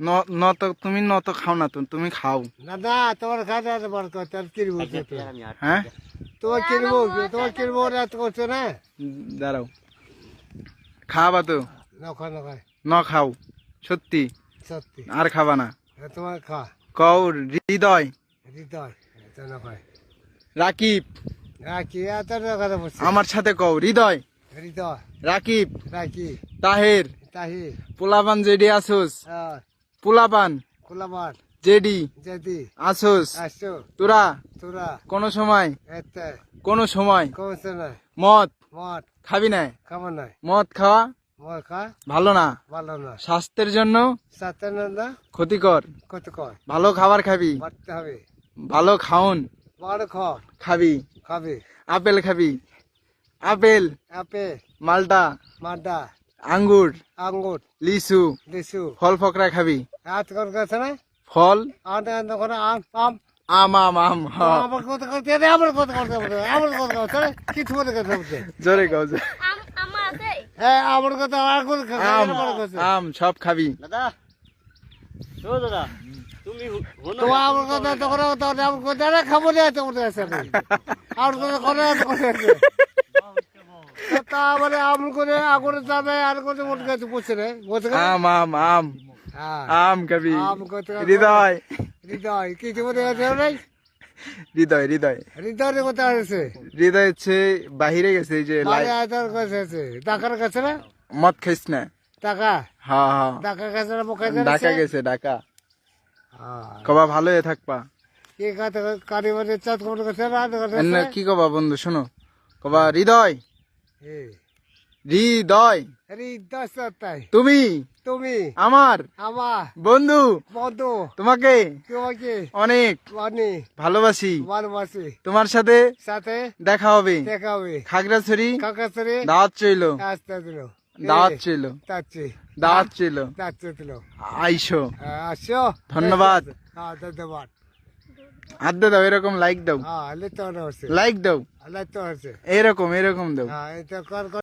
ন- তো তুমি ন তো খাও না তুমি খাও। না না তোমার না বার কর তার কিনবো তো তো। হ্যাঁ? তোমার কিনবো তোমার কিনবো না তো করছ না দাঁড়াও। খাওয়াবা তো? না খাও সত্যি? সত্যি। আর খাবা না? তোমার খা। কও হৃদয়? হৃদয় এটা রাকিব? কথা বলছি আমার সাথে কও হৃদয়? হৃদয়। রাকিব? রাখি তাহের? তাহি। পোলাপান জেডি আসোস। হ্যাঁ। পোলাপান। খোলাবার জেডি। যদি আসোস। তোরা। তোরা। কোনো সময়। কোনো সময়। কমছে না মদ। মদ। খাবি না খাবার নাই। মদ খাওয়া মদ খা। ভালো না। ভালো না। স্বাস্থ্যের জন্য সাথে না ক্ষতিকর। কত কয় ভালো খাবার খাবি। হবে। ভালো খাওন। বড় খ খাবি। খাবে। আপেল খাবি। আপেল। আপেল। মালটা। মাড্ডা আঙ্গুর আঙ্গুর লিচু লিচু। ফল ফকরা খাবি? হাত কর গেছে না? ফল? আনতে আনতে করে আম আম আম আম আম। আমার কথা করতে আমার কথা করতে আমার কথা করতে কিছু করতে হবে জোরে গাও জোরে। আম আমার আছে? হ্যাঁ আমার কথা আর কোন আম আম সব খাবি। দাদা। ও দাদা তুমি তো আমার কথা তো করে আমার কথা খাব না তোমার কাছে আমি আমার কথা করে আছে করে আছে তা মানে আম করে আগরে যাবে আর করে মোট কাছে বসে রে বসে আম আম আম হ্যাঁ আম খাবি আম কত হৃদয় হৃদয় কিছু মনে আছে নাই হৃদয় হৃদয় হৃদয়ের কথা আছে হৃদয় হচ্ছে বাহিরে গেছে এই যে আয়তার কাছে আছে টাকার কাছে না মদ খাইস না টাকা হ্যাঁ হ্যাঁ টাকার কাছে না বোকা ঢাকা গেছে ঢাকা হ্যাঁ কবা ভালো হয়ে থাকবা কি কথা কারি মানে চাঁদ কোমর কাছে না কি কবা বন্ধু শোনো কবা হৃদয় হৃদয় হৃদয়। সত্তাই তুমি। তুমি। আমার। আমার। বন্ধু। বন্ধু। তোমাকে। তোমাকে। অনেক। অনি ভালোবাসি। ভালোবাসি। তোমার সাথে সাথে দেখা হবে। দেখা হবে। খাগড়াছড়ি। কাকাছড়ি দাওয়াত চইলো। আসতে দাওয়াত চইলো। তাচ্ছি দাওয়াত চইলো। তাচ্ছি আইসো। আসো। ধন্যবাদ। হ্যাঁ ধন্যবাদ। আড্ডা দাও এরকম লাইক দাও। হ্যাঁ লাইক দাও। এরকম এরকম দাও। হ্যাঁ